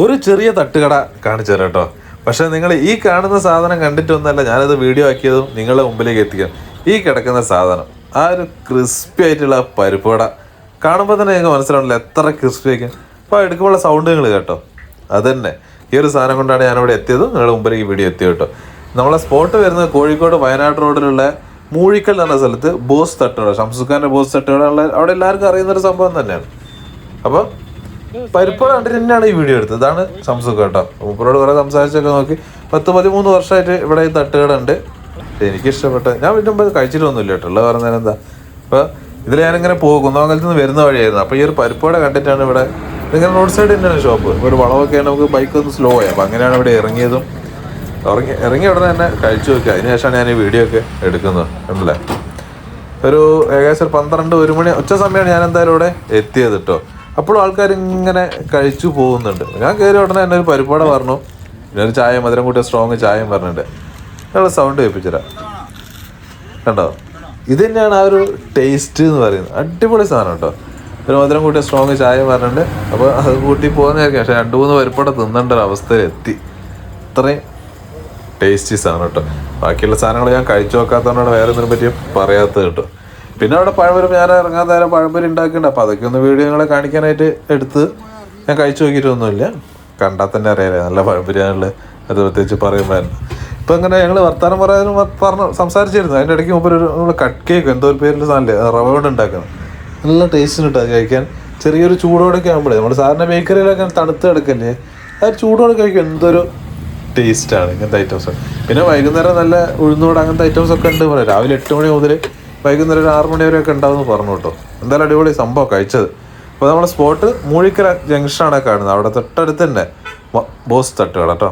ഒരു ചെറിയ തട്ടുകട കാണിച്ചു തരാം കേട്ടോ. പക്ഷെ നിങ്ങൾ ഈ കാണുന്ന സാധനം കണ്ടിട്ടൊന്നല്ല ഞാനത് വീഡിയോ ആക്കിയതും നിങ്ങളുടെ മുമ്പിലേക്ക് എത്തിക്കാം. ഈ കിടക്കുന്ന സാധനം ആ ഒരു ക്രിസ്പി ആയിട്ടുള്ള പരിപ്പ് വട കാണുമ്പോൾ തന്നെ നിങ്ങൾക്ക് മനസ്സിലാവണല്ലോ എത്ര ക്രിസ്പി ആയിരിക്കും അപ്പോൾ എടുക്കുമ്പോൾ സൗണ്ട് നിങ്ങൾ കേട്ടോ. അതന്നെ ഈ ഒരു സാധനം കൊണ്ടാണ് ഞാനിവിടെ എത്തിയത്. നിങ്ങളുടെ മുമ്പിലേക്ക് വീഡിയോ എത്തിയത് കേട്ടോ. നമ്മളെ സ്പോട്ട് വരുന്നത് കോഴിക്കോട് വയനാട് റോഡിലുള്ള മൂഴിക്കൽ എന്ന സ്ഥലത്ത് ബോസ് തട്ടുകട. ഷംസുഖാന്റെ ബോസ് തട്ടുകട അവിടെ എല്ലാവർക്കും അറിയുന്ന ഒരു സംഭവം തന്നെയാണ്. അപ്പോൾ പരിപ്പ് കണ്ടിട്ട് തന്നെയാണ് ഈ വീഡിയോ എടുത്തത്. ഇതാണ് സംസുഖം കേട്ടോ. മൂപ്പരോട് കുറെ സംസാരിച്ചൊക്കെ നോക്കി. പത്ത് പതിമൂന്ന് വർഷമായിട്ട് ഇവിടെ ഈ തട്ടുകടുണ്ട് എനിക്ക് ഇഷ്ടപ്പെട്ട ഞാൻ വീട്ടിൽ മുമ്പ് കഴിച്ചിട്ടൊന്നുമില്ല കേട്ടോ. ഉള്ളത് പറഞ്ഞാൽ എന്താ? അപ്പോൾ ഇതിൽ ഞാനിങ്ങനെ പോകും. കുന്നമംഗലത്ത് നിന്ന് വരുന്ന വഴിയായിരുന്നു. അപ്പോൾ ഈ ഒരു പരിപ്പോടെ കണ്ടിട്ടാണ് ഇവിടെ ഇങ്ങനെ റോഡ് സൈഡ് തന്നെയാണ് ഷോപ്പ് ഒരു വളവൊക്കെയാണ് നമുക്ക് ബൈക്ക് ഒന്ന് സ്ലോ ആയി. അപ്പോൾ അങ്ങനെയാണ് ഇവിടെ ഇറങ്ങിയതും. ഇറങ്ങി ഇറങ്ങിയ ഉടനെ തന്നെ കഴിച്ചു നോക്കുക അതിനുശേഷമാണ് ഞാൻ ഈ വീഡിയോ ഒക്കെ എടുക്കുന്നത്. കണ്ടില്ലേ? ഒരു ഏകദേശം ഒരു പന്ത്രണ്ട് ഒരു മണി ഉച്ച സമയമാണ് ഞാൻ എന്തായാലും ഇവിടെ എത്തിയത് കേട്ടോ. അപ്പോഴും ആൾക്കാർ ഇങ്ങനെ കഴിച്ചു പോകുന്നുണ്ട്. ഞാൻ കയറി ഉടനെ എന്നെ ഒരു പറഞ്ഞു. പിന്നെ ഒരു ചായ മധുരം കൂട്ടിയ സ്ട്രോങ് ചായയും പറഞ്ഞിട്ടുണ്ട്. ഞങ്ങൾ സൗണ്ട് കേൾപ്പിച്ചരാ കണ്ടോ? ഇത് തന്നെയാണ് ആ ഒരു ടേസ്റ്റ് എന്ന് പറയുന്നത്. അടിപൊളി സാധനം കേട്ടോ. ഒരു മധുരം കൂട്ടിയ സ്ട്രോങ് ചായ പറഞ്ഞിട്ടുണ്ട്. അപ്പോൾ അത് കൂട്ടി പോകുന്നതായിരിക്കും പക്ഷേ രണ്ട് മൂന്ന് പരിപ്പാട തിന്നേണ്ട ഒരു അവസ്ഥയിൽ എത്തി. അത്രയും ടേസ്റ്റി സാധനം കേട്ടോ. ബാക്കിയുള്ള സാധനങ്ങൾ ഞാൻ കഴിച്ചു നോക്കാത്തതുകൊണ്ടാണ് വേറെ ഒന്നിനെ പറ്റി പറയാത്തത് കേട്ടോ. പിന്നെ അവിടെ പഴംപൊരി ഞാൻ ഇറങ്ങാൻ നേരം പഴംപൊരി ഉണ്ടാക്കിയിട്ടുണ്ട്. അപ്പോൾ അതൊക്കെ ഒന്ന് വീഡിയോ നിങ്ങളെ കാണിക്കാനായിട്ട് എടുത്ത് ഞാൻ കഴിച്ചു നോക്കിയിട്ടൊന്നുമില്ല. കണ്ടാൽ തന്നെ അറിയാലേ നല്ല പഴംപൊരിയാണുള്ള അത് പ്രത്യേകിച്ച് പറയുമ്പോഴായിരുന്നു ഇപ്പം ഇങ്ങനെ ഞങ്ങൾ വർത്താനം പറയാനും പറഞ്ഞു സംസാരിച്ചിരുന്നു. അതിന്റെ ഇടയ്ക്ക് മുമ്പ് ഒരു നമ്മൾ കട്ട് കേക്ക് എന്തോ ഒരു പേരിൽ സാധനമില്ലേ റവ കൊണ്ട് ഉണ്ടാക്കുന്നത് നല്ല ടേസ്റ്റിന് കിട്ടും അത് കഴിക്കാൻ. ചെറിയൊരു ചൂടോടൊക്കെ ആകുമ്പോഴേ നമ്മൾ സാധാരണ ബേക്കറിയിലൊക്കെ തണുത്ത് കിടക്കല്ലേ ആ ചൂടോടെ കഴിക്കും എന്തൊരു ടേസ്റ്റാണ് ഇങ്ങനത്തെ ഐറ്റംസ് പിന്നെ വൈകുന്നേരം നല്ല ഉഴുന്നോട് അങ്ങനത്തെ ഐറ്റംസ് ഒക്കെ ഉണ്ട്. പറയാം രാവിലെ എട്ട് മണി മുതൽ വൈകുന്നേരം ഒരു ആറ് മണി വരെ ഒക്കെ ഉണ്ടാവും പറഞ്ഞു കേട്ടോ. എന്തായാലും അടിപൊളി സംഭവം കഴിച്ചത്. അപ്പോൾ നമ്മുടെ സ്പോട്ട് മൂഴിക്കര ജംഗ്ഷനാണ് കാണുന്നത്. അവിടെ തൊട്ടടുത്ത് തന്നെ ബോസ് തട്ടുകട കേട്ടോ